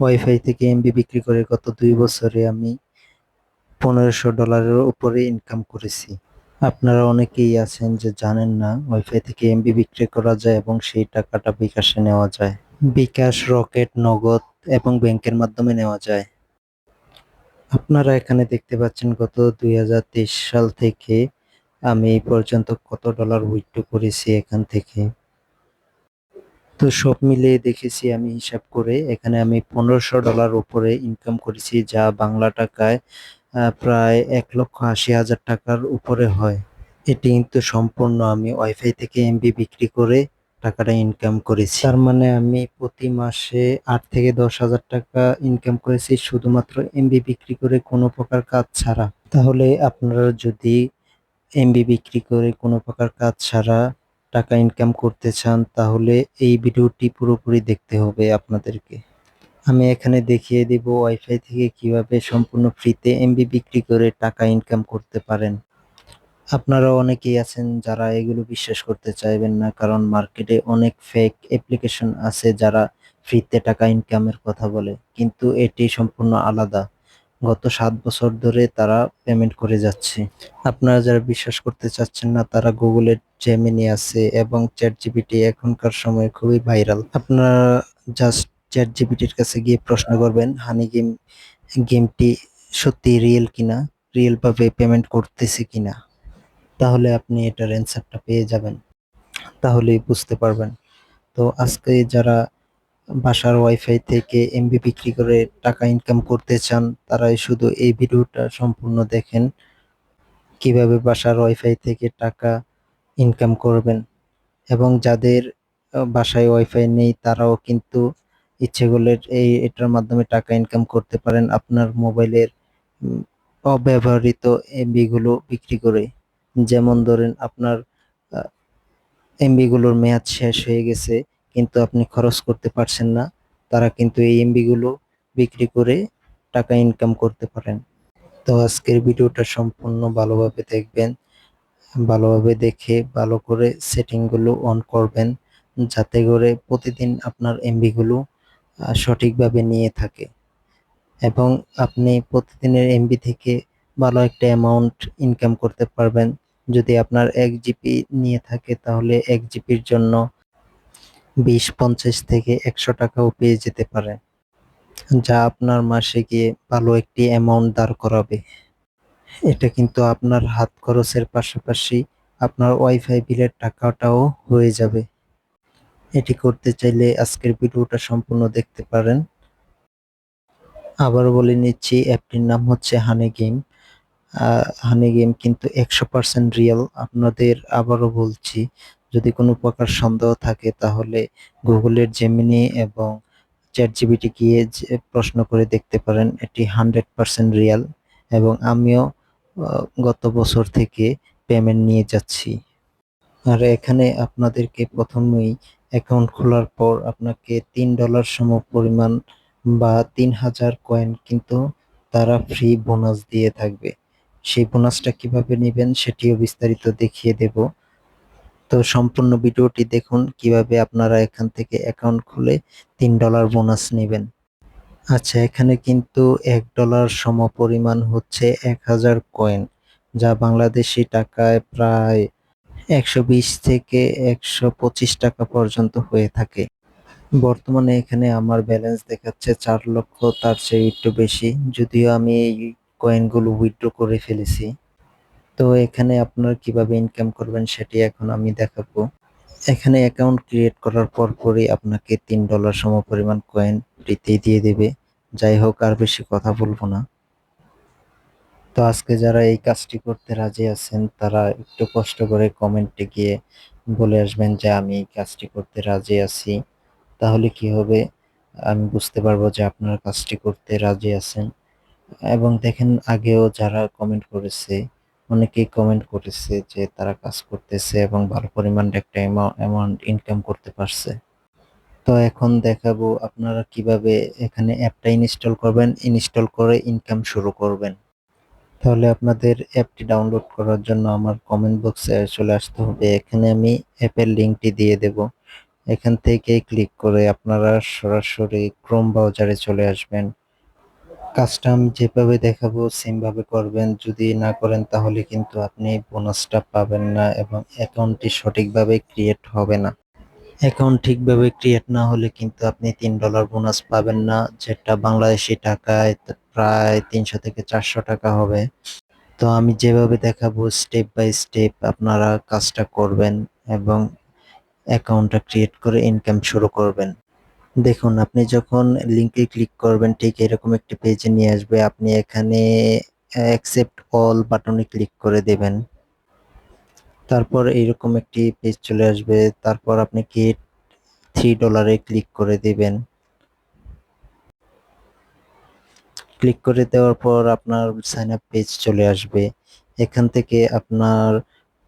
Wifi থেকে MB বিক্রি করে গত দুই বছরে আমি পনেরোশো ডলারের উপরে ইনকাম করেছি। আপনারা অনেকেই আছেন যে জানেন না ওয়াইফাই থেকে এমবি বিক্রি করা যায় এবং সেই টাকাটা বিকাশে নেওয়া যায়। বিকাশ, রকেট, নগদ এবং ব্যাংকের মাধ্যমে নেওয়া যায়। আপনারা এখানে দেখতে পাচ্ছেন গত দুই হাজার তেইশ সাল থেকে আমি এই পর্যন্ত কত ডলার উইথড্র করেছি এখান থেকে। তো সব মিলিয়ে দেখেছি আমি হিসাব করে, এখানে আমি পনেরোশো ডলার উপরে ইনকাম করেছি, যা বাংলা টাকায় প্রায় এক লক্ষ আশি হাজার টাকার উপরে হয়। এটি কিন্তু সম্পূর্ণ আমি ওয়াইফাই থেকে এমবি বিক্রি করে টাকাটা ইনকাম করেছি। তার মানে আমি প্রতি মাসে আট থেকে দশ হাজার টাকা ইনকাম করেছি, শুধুমাত্র এমবি বিক্রি করে কোনো প্রকার কাজ ছাড়া। তাহলে আপনারা যদি এমবি বিক্রি করে কোনো প্রকার কাজ ছাড়া টাকা ইনকাম করতে চান, তাহলে এই ভিডিওটি পুরোপুরি দেখতে হবে আপনাদেরকে। আমি এখানে দেখিয়ে দিব ওয়াইফাই থেকে কীভাবে সম্পূর্ণ ফ্রিতে এমবি বিক্রি করে টাকা ইনকাম করতে পারেন। আপনারা অনেকেই আছেন যারা এগুলো বিশ্বাস করতে চাইবেন না, কারণ মার্কেটে অনেক ফেক অ্যাপ্লিকেশন আছে যারা ফ্রিতে টাকা ইনকামের কথা বলে, কিন্তু এটি সম্পূর্ণ আলাদা। গত সাত বছর ধরে তারা পেমেন্ট করে যাচ্ছে। আপনারা যারা বিশ্বাস করতে চাচ্ছেন না, তারা গুগলের জেমিনি আছে এবং চ্যাট জিপিটি এখনকার সময়ে খুবই ভাইরাল আপনারা জাস্ট চ্যাট জিপিটির কাছে গিয়ে প্রশ্ন করবেন, হানি গেম গেমটি সত্যি রিয়েল কিনা? রিয়েল ভাবে পেমেন্ট করতেছে কিনা? তাহলে আপনি এটার অ্যান্সারটা পেয়ে যাবেন। তাহলেই বুঝতে পারবেন। তো আজকে যারা বাসার ওয়াইফাই থেকে এমবি বিক্রি করে টাকা ইনকাম করতে চান, তারাই শুধু এই ভিডিওটা সম্পূর্ণ দেখেন। কীভাবে বাসার ওয়াইফাই থেকে টাকা ইনকাম করবেন এবং যাদের বাসায় ওয়াইফাই নেই, তারাও কিন্তু ইচ্ছে করলে এই, এটার মাধ্যমে টাকা ইনকাম করতে পারেন আপনার মোবাইলের অব্যবহৃত এমবি গুলো বিক্রি করে। যেমন ধরেন আপনার এমবি গুলোর মেয়াদ শেষ হয়ে গেছে কিন্তু আপনি খরচ করতে পারছেন না তারা কিন্তু এই এমবি গুলো বিক্রি করে টাকা ইনকাম করতে পারেন। তো আজকের ভিডিওটা সম্পূর্ণ ভালোভাবে দেখবেন ভালোভাবে দেখে ভালো করে সেটিংগুলো অন করবেন যাতে করে প্রতিদিন আপনার এমবি গুলো আহ, সঠিকভাবে নিয়ে থাকে। এবং আপনি প্রতিদিনের এমবি থেকে ভালো একটা অ্যামাউন্ট ইনকাম করতে পারবেন। যদি আপনার এক জিবি নিয়ে থাকে তাহলে এক জিপির জন্য বিশ, পঞ্চাশ থেকে একশো টাকাও পেয়ে যেতে পারেন যা আপনার মাসে গিয়ে ভালো একটি অ্যামাউন্ট দাঁড় করাবে। এটা কিন্তু আপনার হাত খরচের পাশাপাশি আপনার ওয়াইফাই বিলের টাকাটাও হয়ে যাবে। এটি করতে চাইলে আজকের ভিডিওটা সম্পূর্ণ দেখতে পারেন। আবারও বলে নিচ্ছি, অ্যাপটির নাম হচ্ছে হানি গেম হানি গেম কিন্তু একশো পার্সেন্ট রিয়েল আপনাদের আবারও বলছি যদি কোনো প্রকার সন্দেহ থাকে, তাহলে গুগলের জেমিনি এবং চ্যাট জিবিটি গিয়ে প্রশ্ন করে দেখতে পারেন, এটি হান্ড্রেড পার্সেন্ট রিয়াল এবং আমিও গত বছর থেকে পেমেন্ট নিয়ে যাচ্ছি। আর এখানে আপনাদেরকে প্রথমেই অ্যাকাউন্ট খোলার পর আপনাকে তিন ডলার সম পরিমাণ বা তিন হাজার কয়েন কিন্তু তারা ফ্রি বোনাস দিয়ে থাকবে। সেই বোনাসটা কীভাবে নেবেন, সেটিও বিস্তারিত দেখিয়ে দেব। তো সম্পূর্ণ ভিডিওটি দেখুন, কীভাবে আপনারা এখান থেকে অ্যাকাউন্ট খুলে তিন ডলার বোনাস নেবেন। আচ্ছা এখানে কিন্তু এক ডলার সম পরিমাণ হচ্ছে এক হাজার কয়েন যা বাংলাদেশি টাকায় প্রায় একশো বিশ থেকে একশো পঁচিশ টাকা পর্যন্ত হয়ে থাকে। বর্তমানে এখানে আমার ব্যালেন্স দেখাচ্ছে চার লক্ষ, তার চেয়ে একটু বেশি, যদিও আমি এই কয়েনগুলো উইথড্র করে ফেলেছি। তো এখানে আপনারা কীভাবে ইনকাম করবেন সেটি এখন আমি দেখাবো। এখানে অ্যাকাউন্ট ক্রিয়েট করার পর পরই আপনাকে তিন ডলার সম পরিমাণ কয়েন ফ্রিতেই দিয়ে দেবে। যাই হোক, আর বেশি কথা বলব না। তো আজকে যারা এই কাজটি করতে রাজি আছেন, তারা একটু কষ্ট করে কমেন্টে গিয়ে বলে আসবেন যে, আমি এই কাজটি করতে রাজি আছি। তাহলে কি হবে? আমি বুঝতে পারব যে আপনার কাজটি করতে রাজি আছেন। এবং দেখেন, আগেও যারা কমেন্ট করেছে অনেকেই কমেন্ট করেছে যে তারা কাজ করতেছে এবং ভালো পরিমাণ একটা অ্যামাউন্ট ইনকাম করতে পারছে। তো এখন দেখাবো আপনারা কীভাবে এখানে অ্যাপটা ইনস্টল করবেন ইনস্টল করে ইনকাম শুরু করবেন। তাহলে আপনাদের অ্যাপটি ডাউনলোড করার জন্য আমার কমেন্ট বক্সে চলে আসতে হবে। এখানে আমি অ্যাপের লিঙ্কটি দিয়ে দেব। এখান থেকে ক্লিক করে আপনারা সরাসরি ক্রোম ব্রাউজারে চলে আসবেন। কাজটা আমি যেভাবে দেখাবো সেম ভাবে করবেন। যদি না করেন, তাহলে কিন্তু আপনি বোনাসটা পাবেন না এবং অ্যাকাউন্টটি সঠিকভাবে ক্রিয়েট হবে না। অ্যাকাউন্ট ঠিকভাবে ক্রিয়েট না হলে কিন্তু আপনি তিন ডলার বোনাস পাবেন না, যেটা বাংলাদেশি টাকায় প্রায় তিনশো থেকে চারশো টাকা হবে। তো আমি যেভাবে দেখাবো স্টেপ বাই স্টেপ আপনারা কাজটা করবেন এবং অ্যাকাউন্টটা ক্রিয়েট করে ইনকাম শুরু করবেন। দেখুন, আপনি যখন লিঙ্কে ক্লিক করবেন, ঠিক এরকম একটি পেজে নিয়ে আসবে। আপনি এখানে অ্যাকসেপ্ট অল বাটনে ক্লিক করে দেবেন। তারপর এইরকম একটি পেজ চলে আসবে। তারপর আপনি গেট থ্রি ডলারে ক্লিক করে দেবেন। ক্লিক করে দেওয়ার পর আপনার সাইন আপ পেজ চলে আসবে। এখান থেকে আপনার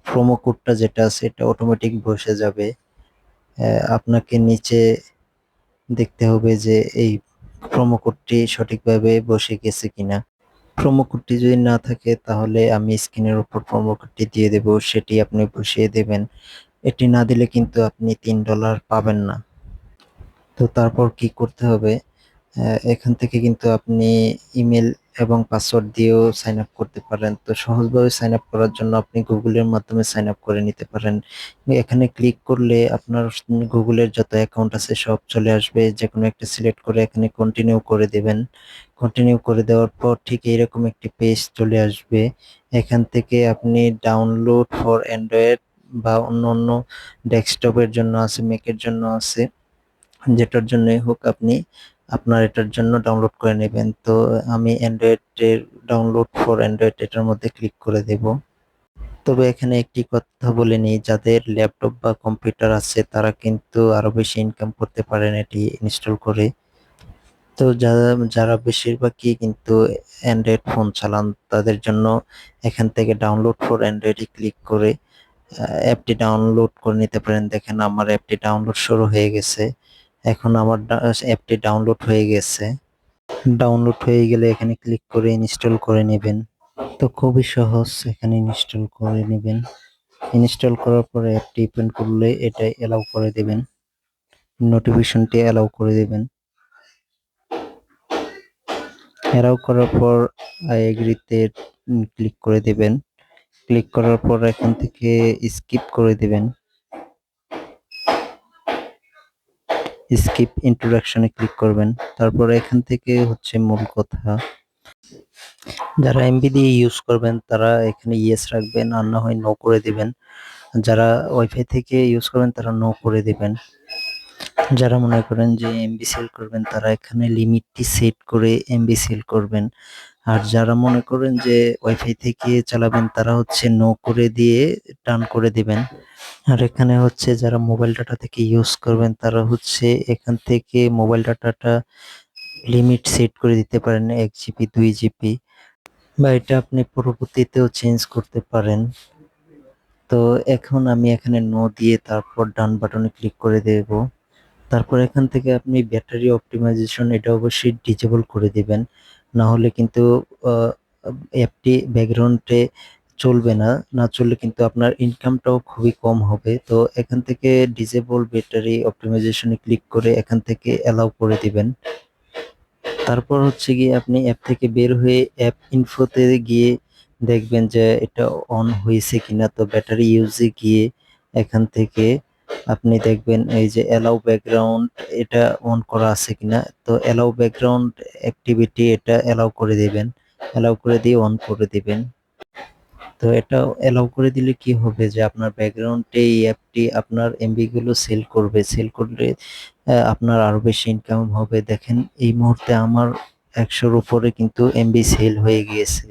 প্রোমো কোডটা যেটা আছে এটা অটোমেটিক বসে যাবে। আপনাকে নিচে দেখতে হবে যে এই প্রোমো কোডটি সঠিকভাবে বসে গেছে কিনা। প্রোমো কোডটি যদি না থাকে, তাহলে আমি স্ক্রিনের উপর প্রোমো কোডটি দিয়ে দেব, সেটি আপনি বসিয়ে দেবেন। এটি না দিলে কিন্তু আপনি তিন ডলার পাবেন না। তো তারপর কি করতে হবে? এখান থেকে কিন্তু আপনি ইমেল এবং পাসওয়ার্ড দিয়েও সাইন আপ করতে পারেন। তো সহজভাবে সাইন আপ করার জন্য আপনি গুগলের মাধ্যমে সাইন আপ করে নিতে পারেন। এখানে ক্লিক করলে আপনার গুগলের যত অ্যাকাউন্ট আছে সব চলে আসবে। যে কোনো একটা সিলেক্ট করে এখানে কন্টিনিউ করে দেবেন। কন্টিনিউ করে দেওয়ার পর ঠিক এইরকম একটি পেজ চলে আসবে। এখান থেকে আপনি ডাউনলোড ফর অ্যান্ড্রয়েড বা অন্য অন্য ডেস্কটপের জন্য আছে মেকের জন্য আছে, যেটার জন্যই হোক আপনি আপনার এটার জন্য ডাউনলোড করে নেবেন। তো আমি অ্যান্ড্রয়েডের ডাউনলোড ফর অ্যান্ড্রয়েড এটার মধ্যে ক্লিক করে দেব। তবে এখানে একটি কথা বলে নিই, যাদের ল্যাপটপ বা কম্পিউটার আছে, তারা কিন্তু আরও বেশি ইনকাম করতে পারেন এটি ইনস্টল করে। তো যারা যারা বেশিরভাগই কিন্তু অ্যান্ড্রয়েড ফোন চালান, তাদের জন্য এখান থেকে ডাউনলোড ফর অ্যান্ড্রয়েডে ক্লিক করে অ্যাপটি ডাউনলোড করে নিতে পারেন। দেখেন আমার অ্যাপটি ডাউনলোড শুরু হয়ে গেছে। এখন আমার অ্যাপটি ডাউনলোড হয়ে গেছে। ডাউনলোড হয়ে গেলে এখানে ক্লিক করে ইনস্টল করে নেবেন। তো খুবই সহজ, এখানে ইনস্টল করে নেবেন। ইনস্টল করার পরে অ্যাপটি ওপেন করলে এটা এলাও করে দেবেন। নোটিফিকেশনটি এলাও করে দেবেন। এলাও করার পর আই এগ্রিতে ক্লিক করে দেবেন। ক্লিক করার পর এখান থেকে স্কিপ করে দেবেন। স্কিপ ইন্ট্রোডাকশনে ক্লিক করবেন। তারপর এখান থেকে হচ্ছে মূল কথা। যারা এমবি দিয়ে ইউজ করবেন, তারা এখানে ইয়েস রাখবেন আর না হয় নো করে দিবেন। যারা ওয়াইফাই থেকে ইউজ করবেন, তারা নো করে দিবেন। যারা মনে করেন যে এমবি সেল করবেন, তারা এখানে লিমিটটি সেট করে এমবি সেল করবেন। আর যারা মনে করেন যে ওয়াইফাই থেকে চালাবেন, তারা হচ্ছে নো করে দিয়ে টান করে দিবেন। আর এখানে হচ্ছে যারা মোবাইল ডাটা থেকে ইউজ করবেন, তারা হচ্ছে এখান থেকে মোবাইল ডাটাটা লিমিট সেট করে দিতে পারেন, এক জিবি দুই জিবি বা এটা আপনি পরবর্তীতেও চেঞ্জ করতে পারেন। তো এখন আমি এখানে নো দিয়ে তারপর ডান বাটনে ক্লিক করে দেব। তারপর এখান থেকে আপনি ব্যাটারি অপটিমাইজেশন এটা অবশ্যই ডিজেবল করে দিবেন। না হলে কিন্তু অ্যাপটি ব্যাকগ্রাউন্ডে চলবে না। না চললে কিন্তু আপনার ইনকামটাও খুবই কম হবে। তো এখান থেকে ডিজেবল ব্যাটারি অপটিমাইজেশনে ক্লিক করে এখান থেকে অ্যালাউ করে দিবেন। তারপর হচ্ছে গিয়ে আপনি অ্যাপ থেকে বের হয়ে অ্যাপ ইনফোতে গিয়ে দেখবেন যে এটা অন হয়েছে কিনা। তো ব্যাটারি ইউজে গিয়ে এখান থেকে আপনি দেখবেন এই যে অ্যালাউ ব্যাকগ্রাউন্ড এটা অন করা আছে কিনা, তো অ্যালাউ ব্যাকগ্রাউন্ড অ্যাক্টিভিটি এটা অ্যালাউ করে দিবেন অ্যালাউ করে দিয়ে অন করে দিবেন। তো এটা অ্যালাউ করে দিলে কি হবে যে আপনার ব্যাকগ্রাউন্ডে এই অ্যাপটি আপনার এমবি গুলো সেল করবে সেল করলে আপনার আরও বেশি ইনকাম হবে। দেখেন এই মুহূর্তে আমার একশোর উপরে কিন্তু এমবি সেল হয়ে গিয়েছে।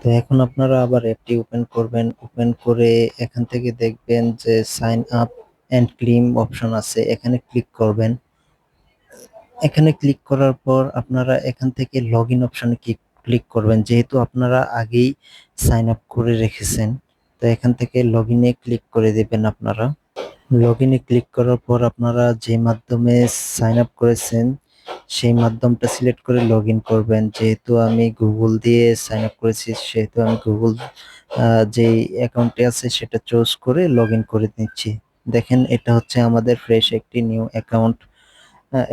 তো এখন আপনারা আবার অ্যাপটি ওপেন করবেন। ওপেন করে এখান থেকে দেখবেন যে সাইন আপ এন্ড ক্লিম অপশন আছে। এখানে ক্লিক করবেন। এখানে ক্লিক করার পর আপনারা এখান থেকে লগ ইন অপশনে ক্লিক করবেন? যেহেতু আপনারা আগেই সাইন আপ করে রেখেছেন, তো এখান থেকে লগ ইনে ক্লিক করে দেবেন আপনারা। লগ ইনে ক্লিক করার পর আপনারা যে মাধ্যমে সাইন আপ করেছেন সেই মাধ্যমটা সিলেক্ট করে লগ ইন করবেন। যেহেতু আমি গুগল দিয়ে সাইন আপ করেছি, সেহেতু আমি গুগল যে অ্যাকাউন্টে আছে সেটা চুজ করে লগ ইন করে নিচ্ছি। দেখেন, এটা হচ্ছে আমাদের ফ্রেশ একটি নিউ অ্যাকাউন্ট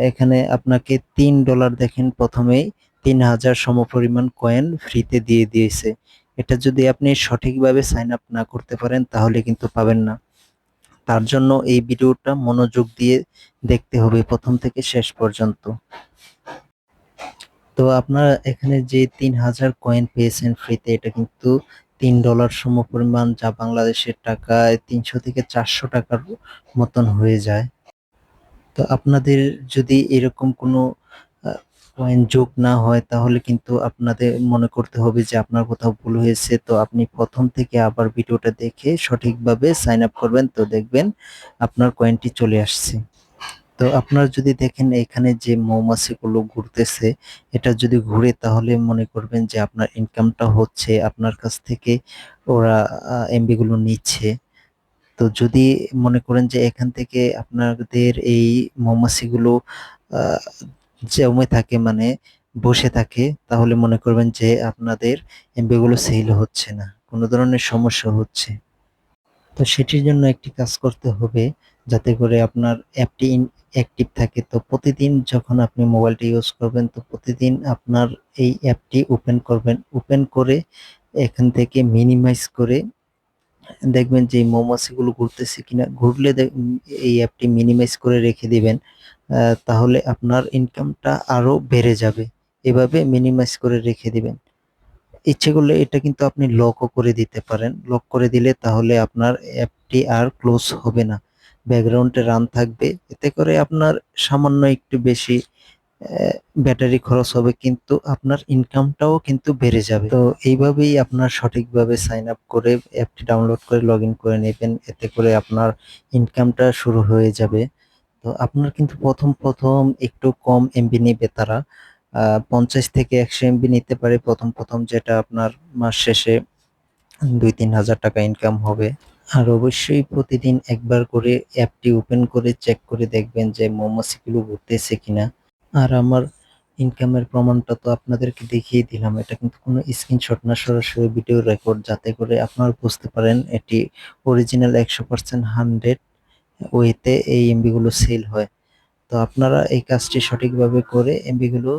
এখানে আপনাকে তিন ডলার দেখেন, প্রথমেই তিন হাজার সমপরিমাণ কয়েন ফ্রিতে দিয়ে দিয়েছে। এটা যদি আপনি সঠিকভাবে সাইন আপ না করতে পারেন, তাহলে কিন্তু পাবেন না। তার জন্য এই ভিডিওটা মনোযোগ দিয়ে দেখতে হবে প্রথম থেকে শেষ পর্যন্ত। তো আপনারা এখানে যে তিন হাজার কয়েন পেয়েছেন ফ্রিতে এটা কিন্তু তিন ডলার সমপরিমাণ যা বাংলাদেশের টাকায় তিনশো থেকে চারশো টাকার মতন হয়ে যায়। তো আপনাদের যদি এরকম কোনো কয়েন যোগ না হয়, তাহলে কিন্তু আপনাদের মনে করতে হবে যে আপনার কোথাও ভুল হয়েছে। তো আপনি প্রথম থেকে আবার ভিডিওটা দেখে সঠিকভাবে সাইন আপ করবেন। তো দেখবেন আপনার কয়েনটি চলে আসছে। তো আপনারা যদি দেখেন এখানে যে মৌমাছিগুলো ঘুরতেছে, এটা যদি ঘুরে তাহলে মনে করবেন যে আপনার ইনকামটা হচ্ছে, আপনার কাছ থেকে ওরা এমবি গুলো নিচ্ছে। তো যদি মনে করেন যে এখান থেকে আপনাদের এই মৌমাছিগুলো জমে থাকে মানে বসে থাকে, তাহলে মনে করবেন যে আপনাদের এমবি গুলো সেল হচ্ছে না, কোনো ধরনের সমস্যা হচ্ছে। তো সেটির জন্য একটি কাজ করতে হবে যাতে করে আপনার অ্যাপটি অ্যাক্টিভ থাকে। তো প্রতিদিন যখন আপনি মোবাইলটি ইউজ করবেন, তো প্রতিদিন আপনার এই অ্যাপটি ওপেন করবেন। ওপেন করে এখান থেকে মিনিমাইজ করে দেখবেন যে মৌমাছিগুলো ঘুরতেছে কিনা, ঘুরলে এই অ্যাপটি মিনিমাইজ করে রেখে দিবেন। তাহলে আপনার ইনকামটা আরও বেড়ে যাবে। এভাবে মিনিমাইজ করে রেখে দিবেন। ইচ্ছে করলে এটা কিন্তু আপনি লকও করে দিতে পারেন। লক করে দিলে তাহলে আপনার অ্যাপটি আর ক্লোজ হবে না। ব্যাকগ্রাউন্ডে রান থাকবে। এতে করে আপনার সামান্য একটু বেশি ব্যাটারি খরচ হবে, কিন্তু আপনার ইনকামটাও কিন্তু বেড়ে যাবে। তো এইভাবেই আপনার সঠিকভাবে সাইন আপ করে অ্যাপটি ডাউনলোড করে লগ করে নেবেন। এতে করে আপনার ইনকামটা শুরু হয়ে যাবে। তো আপনার কিন্তু প্রথম প্রথম একটু কম এমবি নেবে তারা। পঞ্চাশ থেকে একশো এমবি নিতে পারে প্রথম প্রথম যেটা আপনার মাস শেষে দুই, তিন হাজার টাকা ইনকাম হবে। আর অবশ্যই প্রতিদিন একবার করে অ্যাপটি ওপেন করে চেক করে দেখবেন যে মৌমাছিগুলো ঘুরতেছে কিনা। আর আমার ইনকামের প্রমাণটা তো আপনাদেরকে দেখিয়ে দিলাম। এটা কিন্তু কোনো স্ক্রিনশট না, সরাসরি ভিডিও রেকর্ড যাতে করে আপনারা বুঝতে পারেন এটি অরিজিনাল একশো পার্সেন্ট হান্ড্রেড ওয়েতে এই এমবিগুলো সেল হয়। তো আপনারা এই কাজটি সঠিকভাবে করে এমবিগুলো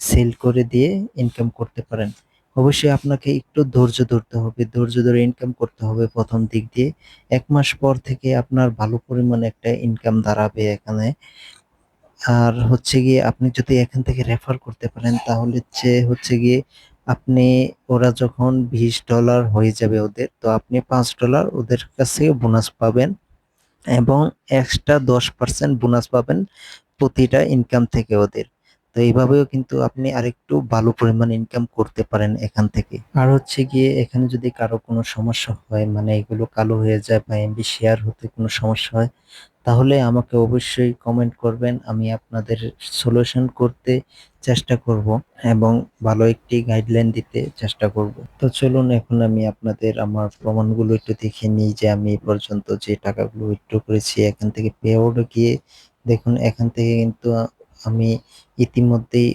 সেল করে দিয়ে ইনকাম করতে পারেন। অবশ্যই আপনাকে একটু ধৈর্য ধরতে হবে। ধৈর্য ধরে ইনকাম করতে হবে প্রথম দিক দিয়ে। এক মাস পর থেকে আপনার ভালো পরিমাণে একটা ইনকাম দাঁড়াবে এখানে। আর হচ্ছে গিয়ে আপনি যদি এখান থেকে রেফার করতে পারেন, তাহলে হচ্ছে গিয়ে আপনি, ওরা যখন বিশ ডলার হয়ে যাবে ওদের, তো আপনি পাঁচ ডলার ওদের কাছে বোনাস পাবেন। এবং এক্সট্রা দশ পার্সেন্ট বোনাস পাবেন প্রতিটা ইনকাম থেকে ওদের। তো এইভাবেও কিন্তু আপনি আরেকটু ভালো পরিমাণ ইনকাম করতে পারেন এখান থেকে। আর হচ্ছে গিয়ে এখানে যদি কারও কোনো সমস্যা হয় মানে এগুলো কালো হয়ে যায় বা এমবি শেয়ার হতে কোনো সমস্যা হয়, তাহলে আমাকে অবশ্যই কমেন্ট করবেন। আমি আপনাদের সলিউশন করতে চেষ্টা করব এবং ভালো একটি গাইডলাইন দিতে চেষ্টা করব। তো চলুন এখন আমি আপনাদের আমার প্রমাণগুলো একটু দেখে নিই যে আমি পর্যন্ত যে টাকাগুলো উইথড্র করেছি এখান থেকে পে গিয়ে দেখুন এখান থেকে কিন্তু আমি ইতিমধ্যেই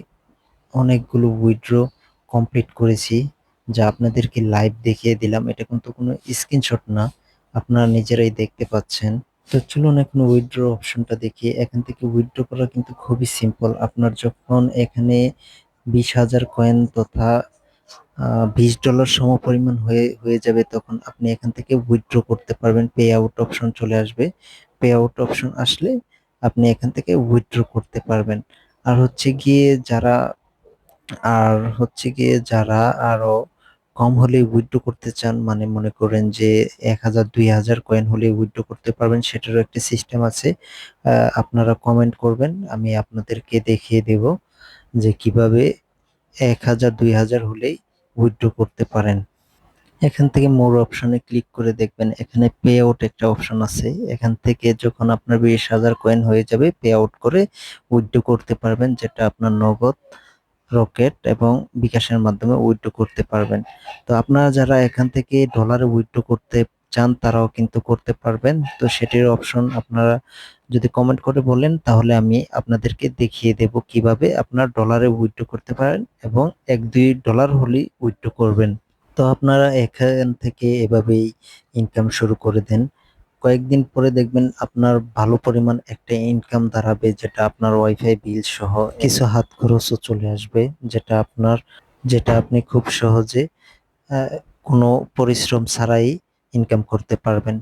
অনেকগুলো উইথড্র কমপ্লিট করেছি। যা আপনাদেরকে লাইভ দেখিয়ে দিলাম। এটা কিন্তু কোনো স্ক্রিনশট না। আপনারা নিজেরাই দেখতে পাচ্ছেন। তো চলুন এখন উইথড্র অপশনটা দেখি। এখান থেকে উইথড্র করা কিন্তু খুবই সিম্পল আপনার যখন এখানে বিশ হাজার কয়েন তথা বিশ ডলার সম পরিমাণ হয়ে হয়ে যাবে তখন আপনি এখান থেকে উইথড্র করতে পারবেন। পে আউট অপশন চলে আসবে। পে আউট অপশন আসলে আপনি এখান থেকে উইথড্র করতে পারবেন। আর হচ্ছে গিয়ে যারা, আর হচ্ছে গিয়ে যারা আরও কম হলে উইথড্র করতে চান মানে মনে করেন যে এক হাজার, দুই হাজার কয়েন হলে উইথড্র করতে পারবেন, সেটারও একটা সিস্টেম আছে। আপনারা কমেন্ট করবেন, আমি আপনাদেরকে দেখিয়ে দেব যে কীভাবে এক হাজার, দুই হাজার হলেই উইথড্র করতে পারেন। এখান থেকে মোর অপশনে ক্লিক করে দেখবেন, এখানে পে আউট একটা অপশন আছে। এখান থেকে যখন আপনার বিশ হাজার কয়েন হয়ে যাবে পে আউট করে উইথড্র করতে পারবেন, যেটা আপনার নগদ। রকেট এবং বিকাশের মাধ্যমে উইথড্র করতে পারবেন। তো আপনারা যারা এখান থেকে ডলারে উইথড্র করতে চান, তারাও কিন্তু করতে পারবেন। তো সেটির অপশন আপনারা যদি কমেন্ট করে বলেন, তাহলে আমি আপনাদেরকে দেখিয়ে দেব কীভাবে আপনার ডলারে উইথড্র করতে পারেন এবং এক দুই ডলার হলেই উইথড্র করবেন। তো আপনারা এখান থেকে এভাবেই ইনকাম শুরু করে দেন। কয়েকদিন পরে দেখবেন আপনার ভালো পরিমাণ একটা ইনকাম দাঁড়াবে, যেটা আপনার ওয়াইফাই বিল সহ কিছু হাত খরচও চলে আসবে, যেটা আপনার, যেটা আপনি খুব সহজে কোনো পরিশ্রম ছাড়াই ইনকাম করতে পারবেন।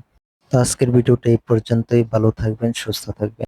তো আজকের ভিডিওটা এই পর্যন্তই, ভালো থাকবেন, সুস্থ থাকবেন।